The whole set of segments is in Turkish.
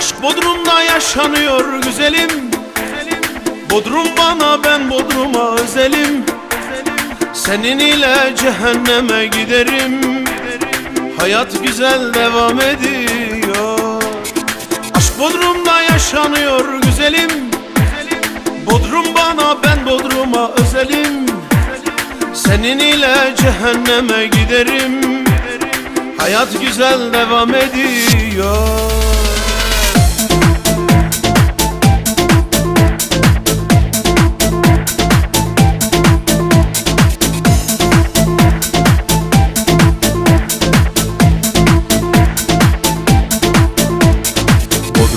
Aşk Bodrum'da yaşanıyor güzelim. Bodrum bana ben Bodrum'a özelim. Senin ile cehenneme giderim. Hayat güzel devam ediyor. Aşk Bodrum'da yaşanıyor güzelim. Bodrum bana ben Bodrum'a özelim. Senin ile cehenneme giderim. Hayat güzel devam ediyor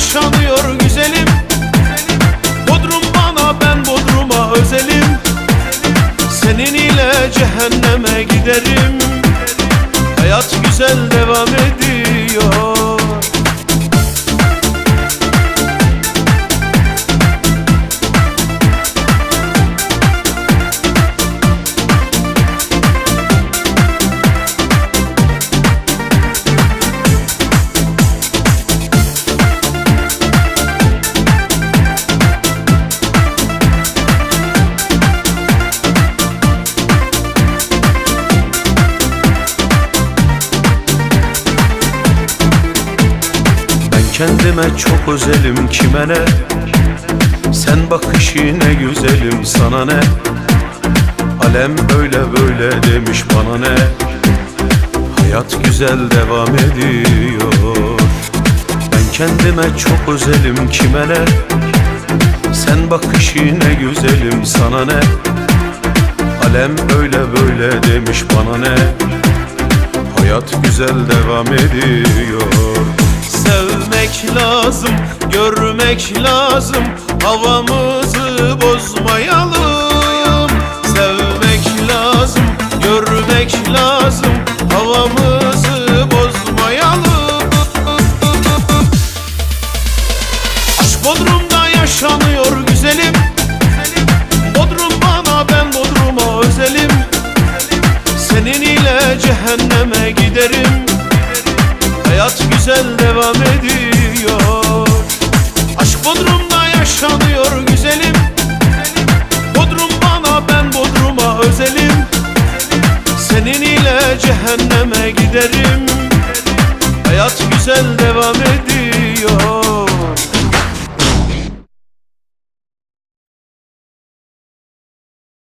yaşanıyor güzelim. Bodrum bana ben Bodrum'a özelim. Senin ile cehenneme giderim. Hayat güzel devam ediyor kendime çok özelim kime ne? Sen bakışı ne güzelim sana ne? Alem öyle böyle demiş bana ne? Hayat güzel devam ediyor. Ben kendime çok özelim kime ne? Sen bakışı ne güzelim sana ne? Alem öyle böyle demiş bana ne? Hayat güzel devam ediyor Sevmek lazım, görmek lazım Havamızı bozmayalım. Sevmek lazım, görmek lazım Havamızı bozmayalım. Aşk Bodrum'da yaşanıyor güzelim cehenneme giderim. Hayat güzel devam ediyor